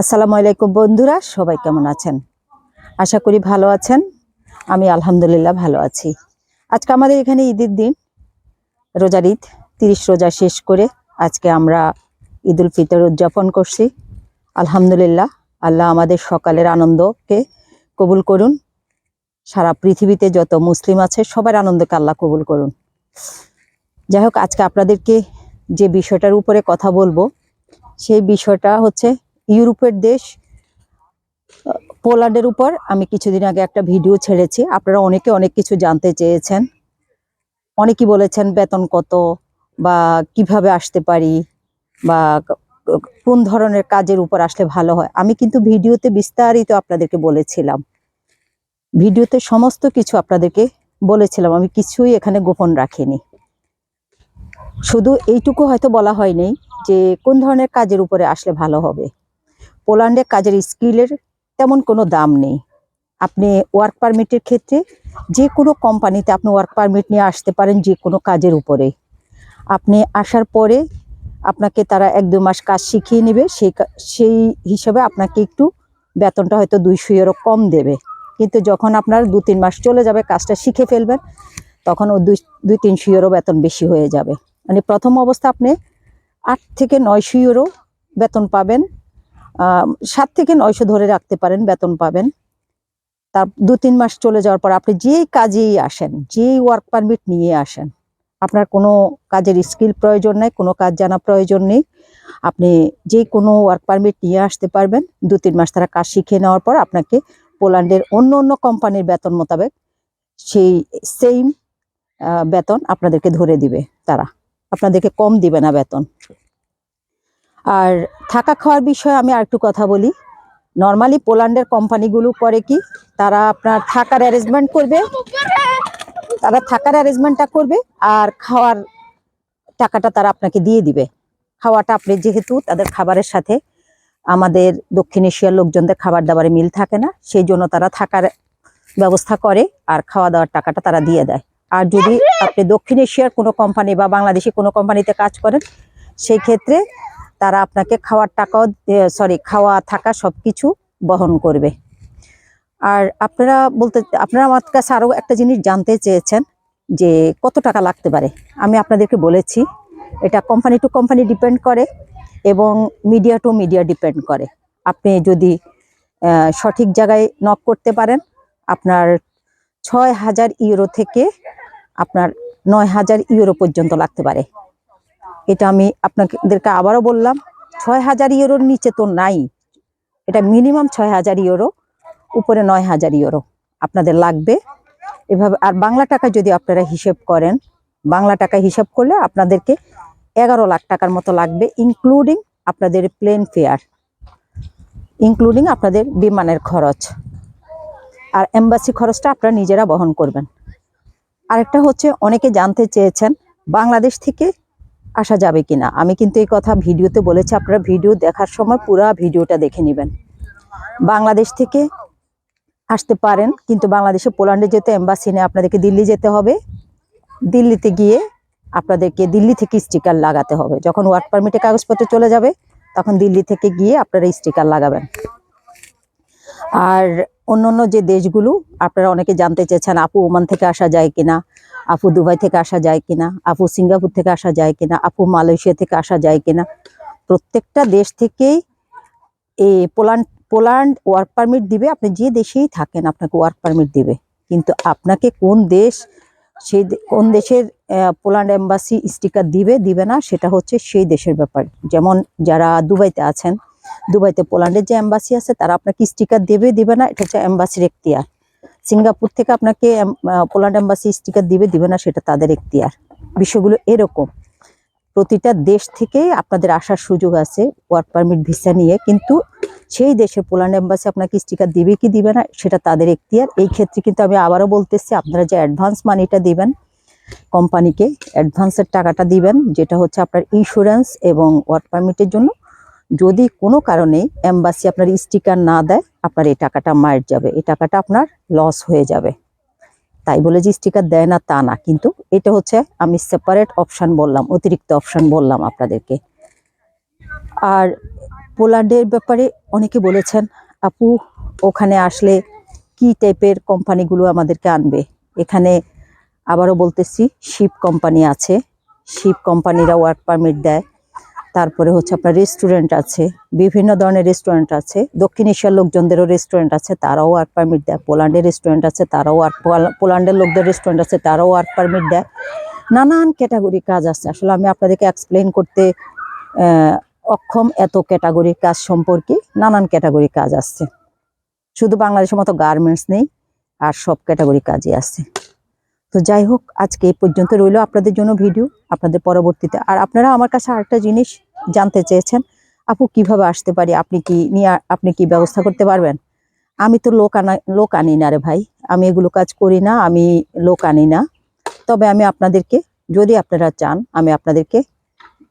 আসসালামু আলাইকুম বন্ধুরা, সবাই কেমন আছেন? আশা করি ভালো আছেন। আমি আলহামদুলিল্লাহ ভালো আছি। আজকে আমাদের এখানে ঈদের দিন, রোজার ঈদ, তিরিশ রোজা শেষ করে আজকে আমরা ঈদ উল ফিতর উদযাপন করছি। আলহামদুলিল্লাহ, আল্লাহ আমাদের সকালের আনন্দকে কবুল করুন। সারা পৃথিবীতে যত মুসলিম আছে, সবার আনন্দকে আল্লাহ কবুল করুন। যাই হোক, আজকে আপনাদেরকে যে বিষয়টার উপরে কথা বলব, সেই বিষয়টা হচ্ছে ইউরোপের দেশ পোল্যান্ডের উপর আমি কিছুদিন আগে একটা ভিডিও ছেড়েছি। আপনারা অনেকে অনেক কিছু জানতে চেয়েছেন। অনেকেই বলেছেন বেতন কত বা কীভাবে আসতে পারি বা কোন ধরনের কাজের উপর আসলে ভালো হয়। আমি কিন্তু ভিডিওতে বিস্তারিত আপনাদেরকে বলেছিলাম। ভিডিওতে সমস্ত কিছু আপনাদেরকে বলেছিলাম। আমি কিছুই এখানে গোপন রাখিনি। শুধু এইটুকু হয়তো বলা হয়নি যে কোন ধরনের কাজের উপরে আসলে ভালো হবে। পোল্যান্ডে কাজের স্কিলের তেমন কোনো দাম নেই। আপনি ওয়ার্ক পারমিটের ক্ষেত্রে যে কোনো কোম্পানিতে আপনি ওয়ার্ক পারমিট নিয়ে আসতে পারেন যে কোনো কাজের উপরে। আপনি আসার পরে আপনাকে তারা এক দু মাস কাজ শিখিয়ে নেবে, সেই সেই হিসাবে আপনাকে একটু বেতনটা হয়তো দুইশো ইউরো কম দেবে। কিন্তু যখন আপনার দু তিন মাস চলে যাবে কাজটা শিখে ফেলবেন, তখন ও দুই দুই তিনশো ইউরো বেতন বেশি হয়ে যাবে। মানে প্রথম অবস্থা আপনি আট থেকে নয়শো ইউরো বেতন পাবেন সাত থেকে নয়শো ধরে রাখতে পারেন, বেতন পাবেন। তার দু তিন মাস চলে যাওয়ার পর আপনি যেই কাজেই আসেন, যেই ওয়ার্ক পারমিট নিয়ে আসেন, আপনার কোনো কাজের স্কিল প্রয়োজন নেই, কোনো কাজ জানা প্রয়োজন নেই। আপনি যে কোনো ওয়ার্ক পারমিট নিয়ে আসতে পারবেন। দু তিন মাস তারা কাজ শিখে নেওয়ার পর আপনাকে পোল্যান্ডের অন্য অন্য কোম্পানির বেতন মোতাবেক সেই সেম বেতন আপনাদেরকে ধরে দিবে তারা। আপনাদেরকে কম দিবে না বেতন। আর থাকা খাওয়ার বিষয়ে আমি আরেকটু কথা বলি। নর্মালি পোল্যান্ডের কোম্পানিগুলো করে কি, তারা আপনার থাকার অ্যারেঞ্জমেন্ট করবে, তারা থাকার অ্যারেঞ্জমেন্টটা করবে আর খাওয়ার টাকাটা তারা আপনাকে দিয়ে দিবে। খাওয়াটা আপনি যেহেতু তাদের খাবারের সাথে, আমাদের দক্ষিণ এশিয়ার লোকজনদের খাবার দাবারে মিল থাকে না, সেই জন্য তারা থাকার ব্যবস্থা করে আর খাওয়া দাওয়ার টাকাটা তারা দিয়ে দেয়। আর যদি আপনি দক্ষিণ এশিয়ার কোনো কোম্পানি বা বাংলাদেশি কোনো কোম্পানিতে কাজ করেন, সেই ক্ষেত্রে তারা আপনাকে খাওয়ার টাকাও সরি খাওয়া থাকা সব কিছু বহন করবে। আর আপনারা বলতে, আপনারা আমার কাছে আরও একটা জিনিস জানতে চেয়েছেন যে কত টাকা লাগতে পারে। আমি আপনাদেরকে বলেছি, এটা কোম্পানি টু কোম্পানি ডিপেন্ড করে এবং মিডিয়া টু মিডিয়া ডিপেন্ড করে। আপনি যদি সঠিক জায়গায় নক করতে পারেন, আপনার ছয় হাজার ইউরো থেকে আপনার নয় হাজার ইউরো পর্যন্ত লাগতে পারে। এটা আমি আপনাদেরকে আবারও বললাম ছয় হাজার ইউরোর নিচে তো নাই। এটা মিনিমাম ছয় হাজার ইউরো, উপরে নয় হাজার ইউরো আপনাদের লাগবে। এভাবে, আর বাংলা টাকা যদি আপনারা হিসেব করেন, বাংলা টাকা হিসাব করলে আপনাদেরকে এগারো লাখ টাকার মতো লাগবে ইনক্লুডিং আপনাদের প্লেন ফেয়ার ইনক্লুডিং আপনাদের বিমানের খরচ। আর এম্বাসি খরচটা আপনারা নিজেরা বহন করবেন। আরেকটা হচ্ছে, অনেকে জানতে চেয়েছেন, বাংলাদেশ থেকে আসা যাবে কিনা। আমি কিন্তু এই কথা ভিডিওতে বলেছি, আপনারা ভিডিও দেখার সময় পুরো ভিডিওটা দেখে নেবেন। বাংলাদেশ থেকে আসতে পারেন, কিন্তু বাংলাদেশে পোল্যান্ডে যেতে এম্বাসি নেই আপনাদেরকে দিল্লি যেতে হবে। দিল্লিতে গিয়ে আপনাদেরকে দিল্লি থেকে স্টিকার লাগাতে হবে। যখন ওয়ার্ক পারমিটে কাগজপত্র চলে যাবে, তখন দিল্লি থেকে গিয়ে আপনারা স্টিকার লাগাবেন। আর অন্য অন্য যে দেশগুলো, আপনারা অনেকে জানতে চেয়েছেন, আপু ওমান থেকে আসা যায় কিনা, আপু দুবাই থেকে আসা যায় কিনা, আপু সিঙ্গাপুর থেকে আসা যায় কিনা, আপু মালয়েশিয়া থেকে আসা যায় কিনা। প্রত্যেকটা দেশ থেকেই এই পোল্যান্ড পোল্যান্ড ওয়ার্ক পারমিট দিবে, আপনি যে দেশেই থাকেন আপনাকে ওয়ার্ক পারমিট দিবে। কিন্তু আপনাকে কোন দেশ, সেই কোন দেশের পোল্যান্ড এম্বাসি স্টিকার দিবে দিবে না, সেটা হচ্ছে সেই দেশের ব্যাপার। যেমন যারা দুবাইতে আছেন দুবাইতে পোল্যান্ডের যে এম্বাসি আছে, তারা আপনাকে স্টিকার দেবে, দিবে না, এটা হচ্ছে এম্বাসির এখতিয়ার। সিঙ্গাপুর থেকে আপনাকে পোল্যান্ড এম্বাসি স্টিকার দিবে দিবে না, সেটা তাদের এখতিয়ার। বিষয়গুলো এরকম। প্রতিটা দেশ থেকে আপনাদের আসার সুযোগ আছে ওয়ার্ক পারমিট ভিসা নিয়ে, কিন্তু সেই দেশের পোল্যান্ড এম্বাসি আপনাকে স্টিকার দিবে কি দিবে না, সেটা তাদের এখতিয়ার। এই ক্ষেত্রে কিন্তু আমি আবারও বলতেছি, আপনারা যে অ্যাডভান্স মানিটা দিবেন কোম্পানিকে অ্যাডভান্সের টাকাটা দিবেন, যেটা হচ্ছে আপনার ইন্স্যুরেন্স এবং ওয়ার্ক পারমিটের জন্য যদি কোনো কারণে এম্বাসি আপনার স্টিকার না দেয়, আপনার এই টাকাটা মার যাবে। এই টাকাটা আপনার লস হয়ে যাবে। তাই বলে যে স্টিকার দেয় না, তা না। কিন্তু এটা হচ্ছে আমি সেপারেট অপশন বললাম, অতিরিক্ত অপশান বললাম আপনাদেরকে। আর পোল্যান্ডের ব্যাপারে অনেকে বলেছেন, আপু, ওখানে আসলে কি টাইপের কোম্পানিগুলো আমাদেরকে আনবে? এখানে আবারও বলতেছি শিপ কোম্পানি আছে। শিপ কোম্পানিরা ওয়ার্ক পারমিট দেয়। তারপরে হচ্ছে আপনার রেস্টুরেন্ট আছে, বিভিন্ন ধরনের রেস্টুরেন্ট আছে, দক্ষিণ এশিয়ার লোকজনদেরও রেস্টুরেন্ট আছে, তারাও ওয়ার্ক পারমিট দেয়। পোল্যান্ডের রেস্টুরেন্ট আছে, তারাও ওয়ার্ক পোল্যান্ডের লোকদের রেস্টুরেন্ট আছে, তারাও ওয়ার্ক পারমিট দেয়। নানান ক্যাটাগরি কাজ আছে। আসলে আমি আপনাদেরকে এক্সপ্লেন করতে অক্ষম এত ক্যাটাগরি কাজ সম্পর্কে নানান ক্যাটাগরি কাজ আছে। শুধু বাংলাদেশের মতো গার্মেন্টস নেই, আর সব ক্যাটাগরি কাজই আছে। তো যাই হোক, আজকে এই পর্যন্ত রইল আপনাদের জন্য ভিডিও, আপনাদের পরবর্তীতে। আর আপনারা আমার কাছে আরেকটা জিনিস জানতে চেয়েছেন, আপু কীভাবে আসতে পারি? আপনি কি নিয়ে, আপনি কি ব্যবস্থা করতে পারবেন? আমি তো লোক আনা, লোক আনি না রে ভাই। আমি এগুলো কাজ করি না, আমি লোক আনি না। তবে আমি আপনাদেরকে, যদি আপনারা চান, আমি আপনাদেরকে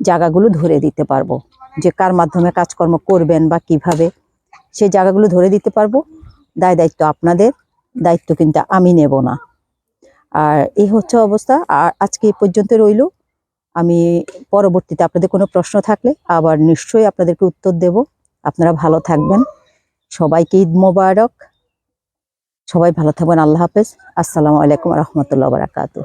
জায়গাগুলো ধরে দিতে পারব। যে কার মাধ্যমে কাজকর্ম করবেন বা কীভাবে, সেই জায়গাগুলো ধরে দিতে পারব। দায় দায়িত্ব আপনাদের, দায়িত্ব কিন্তু আমি নেব না। আর এই হচ্ছে অবস্থা। আর আজকে পর্যন্ত রইল। আমি পরবর্তীতে আপনাদের কোনো প্রশ্ন থাকলে আবার নিশ্চয়ই আপনাদেরকে উত্তর দেব। আপনারা ভালো থাকবেন। সবাইকে ঈদ মোবারক। সবাই ভালো থাকবেন। আল্লাহ হাফেজ। আসসালামু আলাইকুম রহমতুল্লাহ বারাকাতু